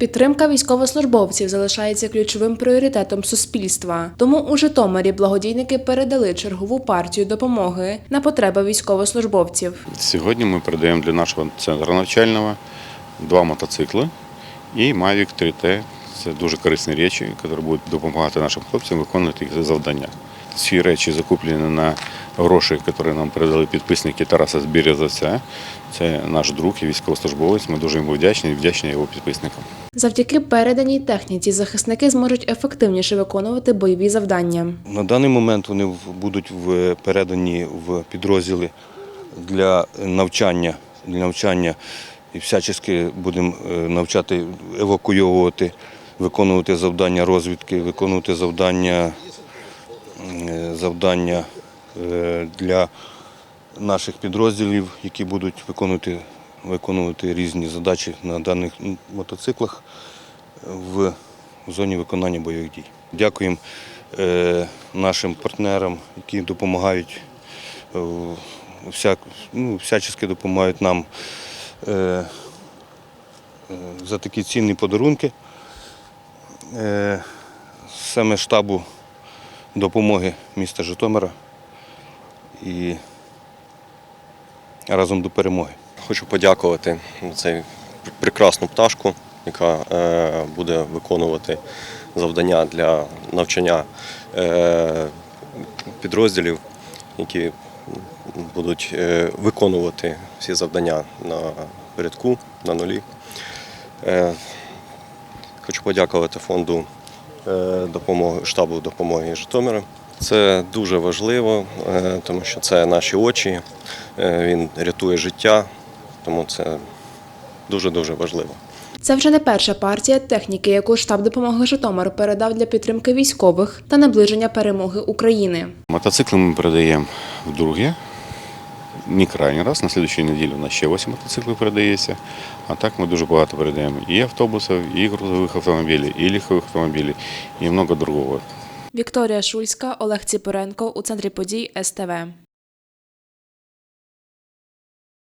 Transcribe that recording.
Підтримка військовослужбовців залишається ключовим пріоритетом суспільства. Тому у Житомирі благодійники передали чергову партію допомоги на потреби військовослужбовців. Сьогодні ми передаємо для нашого центру навчального два мотоцикли і Mavic 3T. Це дуже корисні речі, які будуть допомагати нашим хлопцям виконувати їх завдання. Ці речі закуплені на гроші, які нам передали підписники Тараса Збірязовця. Це наш друг і військовослужбовець. Ми дуже йому вдячні і вдячні його підписникам. Завдяки переданій техніці захисники зможуть ефективніше виконувати бойові завдання. На даний момент вони будуть передані в підрозділи для навчання. Для навчання і всячески будемо е, навчати евакуйовувати, виконувати завдання розвідки, виконувати завдання, завдання е, для наших підрозділів, які будуть виконувати, виконувати різні задачі на даних мотоциклах в зоні виконання бойових дій. Дякуємо е, нашим партнерам, які допомагають е, всяк, ну, всячески допомагають нам е, е, за такі цінні подарунки. Е, саме штабу допомоги міста Житомира і разом до перемоги. Хочу подякувати за цей прекрасну пташку, яка е, буде виконувати завдання для навчання е, підрозділів, які будуть е, виконувати всі завдання на передку, на нулі. Хочу подякувати фонду допомоги штабу допомоги Житомира. Це дуже важливо, е, тому що це наші очі. Е, Він рятує життя, тому це дуже-дуже важливо. Це вже не перша партія техніки, яку штаб допомоги Житомир передав для підтримки військових та наближення перемоги України. Мотоцикли ми передаємо вдруге. Не крайній раз, на слідчій неділі у нас ще 8 мотоциклів передається. А так ми дуже багато передаємо і автобусів, і грузових автомобілів, і легкових автомобілів, і много другого. Вікторія Шульська, Олег Ціпоренко у центрі подій СТВ.